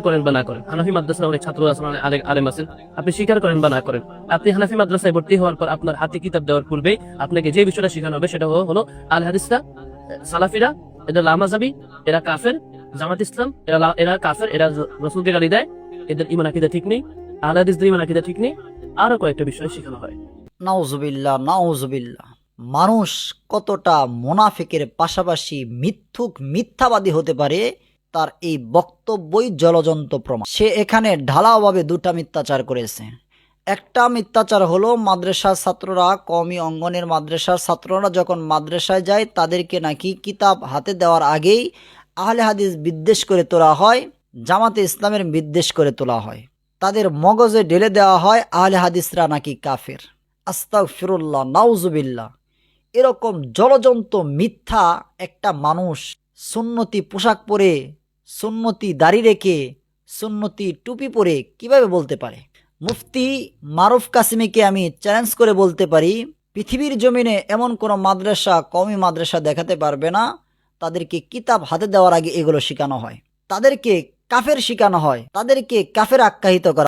করেন বা না করেন? হানাফি মাদ্রাসার অনেক ছাত্র অনেক আলেম- আছেন আপনি স্বীকার করেন বা না করেন? আপনি হানাফি মাদ্রাসায় ভর্তি হওয়ার পর আপনার হাতে কিতাব দেওয়ার পূর্বে আপনাকে যে বিষয়টা শেখানো হবে সেটা হলো- আল হাদিসরা সালাফিরা, এরা লামাজাবি, এরা কাফের, জামাত ইসলাম, এরা এরা কাফের, এরা রসুলকে গালি দেয়। এদের ইমান আকিদা ঠিক নেই আল হাদিসদের ইমান আকিদা ঠিক নেই। আরও কয়েকটা বিষয় শেখানো হয়। নাউজুবিল্লাহ নাউজুবিল্লাহ। মানুষ কতটা মোনাফিকের পাশাপাশি মিথ্যুক মিথ্যাবাদী হতে পারে তার এই বক্তব্যই জলজন্ত প্রমাণ। সে এখানে ঢালাওভাবে দুটা মিথ্যাচার করেছে। একটা মিথ্যাচার হলো, মাদ্রাসার ছাত্ররা কমি অঙ্গনের মাদ্রাসার ছাত্ররা যখন মাদ্রাসায় যায়, তাদেরকে নাকি কিতাব হাতে দেওয়ার আগেই আহলে হাদিস বিদ্বেষ করে তোলা হয়, জামাতে ইসলামের বিদ্বেষ করে তোলা হয়। তাদের মগজে ঢেলে দেওয়া হয়, আহলে হাদিসরা নাকি কাফের। আস্তাক ফিরুল্লাহ নাউজুবিল্লাহ। এরকম জলজন্ত মিথ্যা একটা মানুষ সুন্নতি পোশাক পরে সুন্নতি দাড়ি রেখে সুন্নতি টুপি পরে কীভাবে বলতে পারে? মুফতি মারুফ কাসিমিকে আমি চ্যালেঞ্জ করে বলতে পারি, পৃথিবীর জমিনে এমন কোনো মাদ্রাসা কমই মাদ্রাসা দেখাতে পারবে না। তাদেরকে কিতাব হাতে দেওয়ার আগে এগুলো শেখানো হয়। তাদেরকে কাফের শেখানো হয়। তাদেরকে কাফের আখ্যায়িত করা